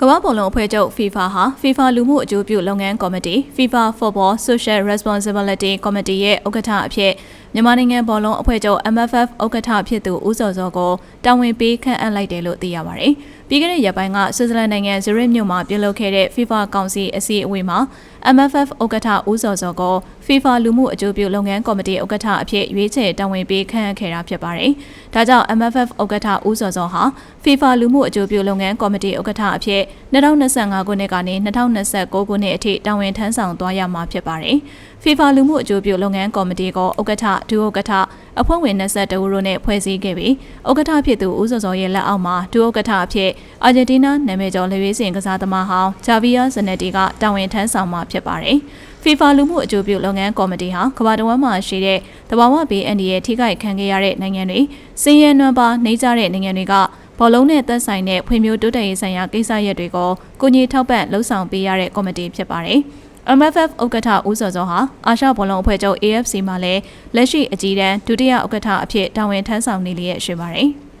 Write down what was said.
ကမ္ဘာဘောလုံးအဖွဲ့ချုပ် FIFA ဟာ FIFA လူမှုအကျိုးပြုလုပ်ငန်းကော်မတီ FIFA Football Social Responsibility Committee ရဲ့ဥက္ကဋ္ဌအဖြစ် မြန်မာနိုင်ငံဘောလုံးအဖွဲ့ချုပ် MFF ဥက္ကဋ္ဌဖြစ်သူဦးစောစောကိုတာဝန်ပေးခန့်အပ်လိုက်တယ်လို့သိရပါတယ်။ပြီးခဲ့တဲ့ရက်ပိုင်းကဆွစ်ဇာလန်နိုင်ငံဇရစ်မြို့မှာပြုလုပ်ခဲ့တဲ့ FIFA ကောင်စီအစည်းအဝေးမှာ MFF ဥက္ကဋ္ဌဦးစောစောကို FIFA လူမှုအကျိုးပြုလုပ်ငန်းကော်မတီဥက္ကဋ္ဌအဖြစ်ရွေးချယ်တာဝန်ပေးခန့်အပ်ခဲ့တာဖြစ်ပါတယ်။ဒါကြောင့် MFF ဥက္ကဋ္ဌဦးစောစောဟာ FIFA လူမှုအကျိုးပြုလုပ်ငန်းကော်မတီဥက္ကဋ္ဌအဖြစ်2025ခုနှစ်ကနေ2029ခုနှစ်အထိတာဝန်ထမ်းဆောင်သွားရမှာဖြစ်ပါတယ်။ FIFA လူမှုအကျိုးပြုလုပ်ငန်းကော်မတီကဥက္ကဋ္ဌဒုဥက္ကဋ္ဌအဖွဲ့ဝင်22ဦးတို့နဲ့ဖွဲ့စည်းခဲ့ပြီးဥက္ကဋ္ဌဖြစ်သူဦးစောစောရဲ့လက်အောက်မှာဒုဥက္ကဋ္ဌအဖြစ်အာဂျင်တီးနားနာမည်ကျော်လက်ရွေးစင်ကစားသမားဟောင်းဂျာဗီယာဇနက်တီကတာဝန်ထမ်းဆောင်မှာဖြစ်ပါတယ်။ FIFA လူမှုအကျိုးပြုလုပ်ငန်းကော်မတီဟာကမ္ဘာတဝန်းမှာရှိတဲ့တဘာဝဘေးအန္တရာယ်ထိခိုက်ခံခဲ့ရတဲ့နိုင်ငံတွေစည်ရဲနွမ်းပါနှိမ့်ကြတဲ့နိုင်ငံတွေကဘောလုံးနဲ့သက်ဆိုင်တဲ့ဖွံ့ဖြိုးတိုးတက်ရေးဆိုင်ရာကိစ္စရပ်တွေကိုကိုကြီးထောက်ပံ့လှုပ်ဆောင်ပေးရတဲ့ကော်မတီဖြစ်ပါတယ်။ MFF ဥက္ကဋ္ဌဦးစောစောဟာအာရှဘောလုံးအဖွဲ့ချုပ် AFC မှာလည်းလက်ရှိအကြီးတန်းဒုတိယဥက္ကဋ္ဌအဖြစ်တာဝန်ထမ်းဆောင်နေလျက်ရှိပါတယ်။